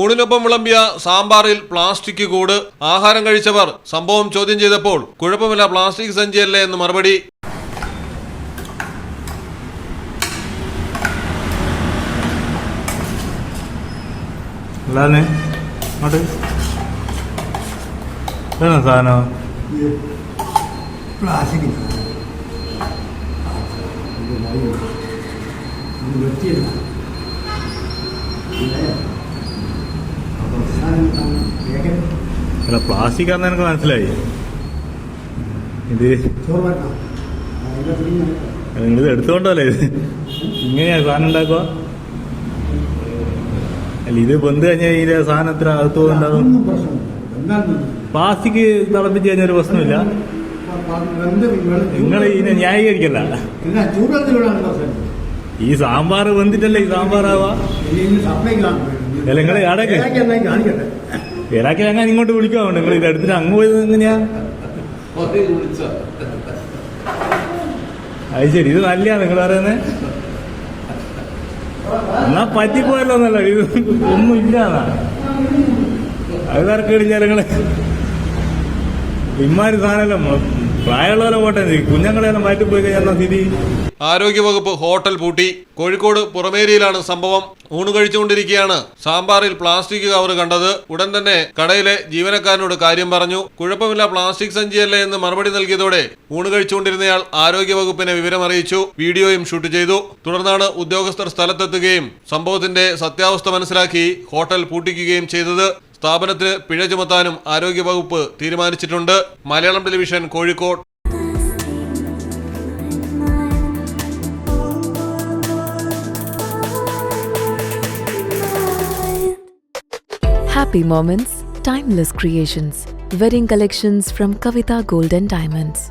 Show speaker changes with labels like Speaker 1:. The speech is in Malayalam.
Speaker 1: ഊണിനൊപ്പം വിളമ്പിയ സാമ്പാറിൽ പ്ലാസ്റ്റിക് കൂട്. ആഹാരം കഴിച്ചവർ സംഭവം ചോദ്യം ചെയ്തപ്പോൾ കുഴപ്പമില്ല പ്ലാസ്റ്റിക് സഞ്ചിയല്ലേ എന്ന് മറുപടി.
Speaker 2: അല്ലാതെ അങ്ങോട്ട് ഇതാണ് സാധനം.
Speaker 3: പ്ലാസ്റ്റിക്. വൃത്തിയില്ല
Speaker 2: അല്ല പ്ലാസ്റ്റിക് ആണെന്ന് എനിക്ക് മനസ്സിലായി. ഇത് നിങ്ങൾ ഇത് എടുത്തോണ്ടല്ലേ ഇത്? ഇങ്ങനെയാ സാധനം ഉണ്ടാക്കുക? അല്ല ഇത് ബന്ധു കഴിഞ്ഞാൽ ഇതിന്റെ എത്ര അകത്ത് പോകുന്നുണ്ടാകും പ്ലാസ്റ്റിക് തിളപ്പിച്ച് കഴിഞ്ഞാൽ ഒരു പ്രശ്നമില്ല. നിങ്ങൾ ഇതിനെ ന്യായീകരിക്കല്ല ഈ സാമ്പാർ വെന്തിട്ടല്ലേ ഈ സാമ്പാറാവാ
Speaker 3: എന്നാ കാണിക്കട്ടെ?
Speaker 2: ഇറാക്കി അങ്ങനെ ഇങ്ങോട്ട് വിളിക്കാവുണ്ട് നിങ്ങൾ ഇത് എടുത്തിട്ട് അങ്ങ് പോയത് എങ്ങനെയാ? അത് ശരി ഇത് നല്ല നിങ്ങൾ പറയുന്നത് എന്നാ പറ്റിപ്പോയല്ലോ എന്നല്ല ഇത് ഒന്നും ഇല്ലാന്നാ. അത് തർക്കടിഞ്ഞ നിങ്ങൾ. ഇമ്മാര് സാധനമല്ല പ്രായമുള്ളവരെ പോട്ടെ കുഞ്ഞുങ്ങളെല്ലാം മാറ്റി പോയി കഴിഞ്ഞാൽ സ്ഥിതി?
Speaker 1: ആരോഗ്യവകുപ്പ് ഹോട്ടൽ പൂട്ടി. കോഴിക്കോട് പുറമേരിയിലാണ് സംഭവം. ഊണ് കഴിച്ചുകൊണ്ടിരിക്കുകയാണ്. സാമ്പാറിൽ പ്ലാസ്റ്റിക് കവർ കണ്ടത്. ഉടൻ തന്നെ കടയിലെ ജീവനക്കാരനോട് കാര്യം പറഞ്ഞു. കുഴപ്പമില്ല പ്ലാസ്റ്റിക് സഞ്ചിയല്ലേ എന്ന് മറുപടി നൽകിയതോടെ ഊണ് കഴിച്ചുകൊണ്ടിരുന്നയാൾ ആരോഗ്യവകുപ്പിനെ വിവരം അറിയിച്ചു. വീഡിയോയും ഷൂട്ട് ചെയ്തു. തുടർന്നാണ് ഉദ്യോഗസ്ഥർ സ്ഥലത്തെത്തുകയും സംഭവത്തിന്റെ സത്യാവസ്ഥ മനസ്സിലാക്കി ഹോട്ടൽ പൂട്ടിക്കുകയും ചെയ്തത്. സ്ഥാപനത്തിന് പിഴ ചുമത്താനും ആരോഗ്യവകുപ്പ് തീരുമാനിച്ചിട്ടുണ്ട്. Malayalam television Kozhikode.
Speaker 4: Happy moments timeless creations wedding collections from Kavitha golden diamonds